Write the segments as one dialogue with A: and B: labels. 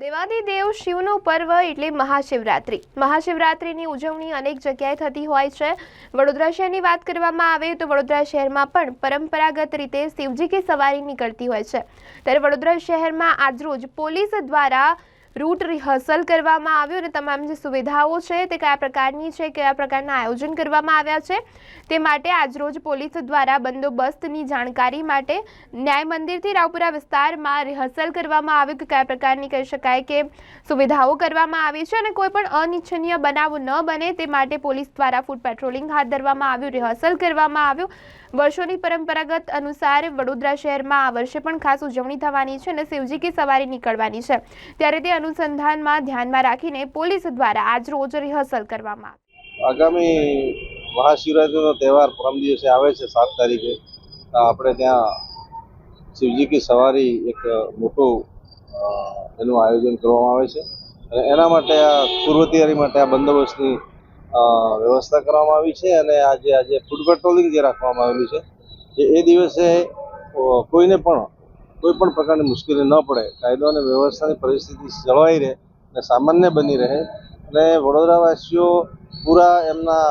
A: દેવાદિદેવ શિવનો પર્વ એટલે મહાશિવરાત્રિ. મહાશિવરાત્રિની ઉજવણી અનેક જગ્યાએ થતી હોય છે. વડોદરા શહેરની વાત કરવામાં આવે તો વડોદરા શહેરમાં પણ પરંપરાગત રીતે શિવજી કી સવારી નીકળતી હોય છે. ત્યારે વડોદરા શહેરમાં આજરોજ પોલીસ દ્વારા રૂટ રિહર્સલ કરવામાં આવ્યું અને તમામ જે સુવિધાઓ છે તે કયા પ્રકારની છે, કયા પ્રકારના આયોજન કરવામાં આવ્યા છે, તે માટે આજરોજ પોલીસ દ્વારા બંદોબસ્તની જાણકારી માટે ન્યાય મંદિરથી રાવપુરા વિસ્તારમાં રિહર્સલ કરવામાં આવ્યું કે કયા પ્રકારની કહી શકાય કે સુવિધાઓ કરવામાં આવી છે અને કોઈ પણ અનિચ્છનીય બનાવ ન બને તે માટે પોલીસ દ્વારા ફૂડ પેટ્રોલિંગ હાથ ધરવામાં આવ્યું, રિહર્સલ કરવામાં આવ્યું. વર્ષોની પરંપરાગત અનુસાર વડોદરા શહેરમાં આ વર્ષે પણ ખાસ ઉજવણી થવાની છે અને શિવજી કી સવારી નીકળવાની છે. ત્યારે તે અનુસંધાનમાં ધ્યાનમાં રાખીને પોલીસ દ્વારા આજ રોજ રિહર્સલ કરવામાં
B: આગામી મહાશિવરાત્રિનો તહેવાર પરમ દિવસે આવે છે, સાત તારીખે. આપણે ત્યાં શિવજી કી સવારી એક મોટું એનું આયોજન કરવામાં આવે છે. અને એના માટે આ પૂર્વ તૈયારી માટે આ બંદોબસ્તની વ્યવસ્થા કરવામાં આવી છે અને આજે આજે ફૂડ પેટ્રોલિંગ જે રાખવામાં આવેલું છે. એ દિવસે કોઈને પણ કોઈ પણ પ્રકારની મુશ્કેલી ન પડે, કાયદો અને વ્યવસ્થાની પરિસ્થિતિ જળવાઈ રહે અને સામાન્ય બની રહે અને વડોદરાવાસીઓ પૂરા એમના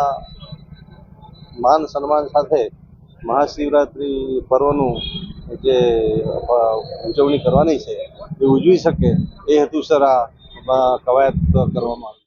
B: માન સન્માન સાથે મહાશિવરાત્રિ પર્વનું જે ઉજવણી કરવાની છે, એ ઉજવી શકે, એ હેતુસર આ કવાયત કરવામાં આવી.